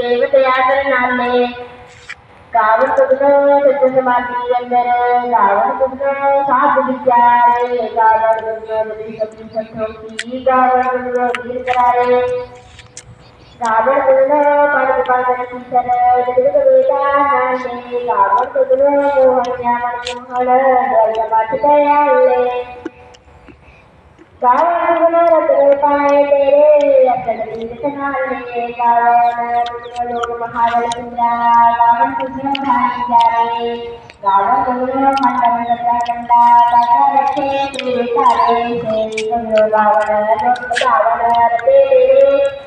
தேவதையாசனாமே காவல் குதிரோ சமாதி வந்தரு காவல் குதிரோ சாத்து விசாரே காவல் குதிரோ சக்தி சக்தி காவல் குதிரோ தீர்க்கிறாரே गावन सुनो बुद्धि शक्ति संतोषी गावन सुनो वीर करारे गावन गुण पद पद किशर जगत वेदाने गावन गुण मोहन्या मनमोहन द्वैत मत दयाले गावन गुण रत्न पाए तेरे रतन तीर्थ नाले गावन लोक महाबल सुंदरा गावन गुण भाई जारे गावन गुण मंडल गंगा गंगा दाता रखे तेरे तारे से गुण गावन लोक गावन रते तेरे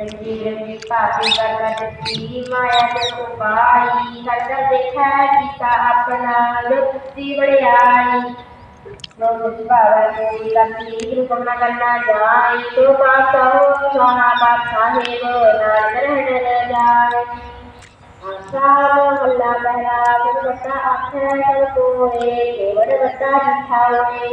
रंगी रंगी पापी करना जती माया के उपाई हर देखा गीता अपना लुप्ति बड़ियाई लोग भावा कोई लंबी रूपना करना जाए तो पाप हो सोना पाप साहेब नार ग्रहण जाए आसाम हल्ला बहरा बट्टा आखर कोए केवल बट्टा दिखाओए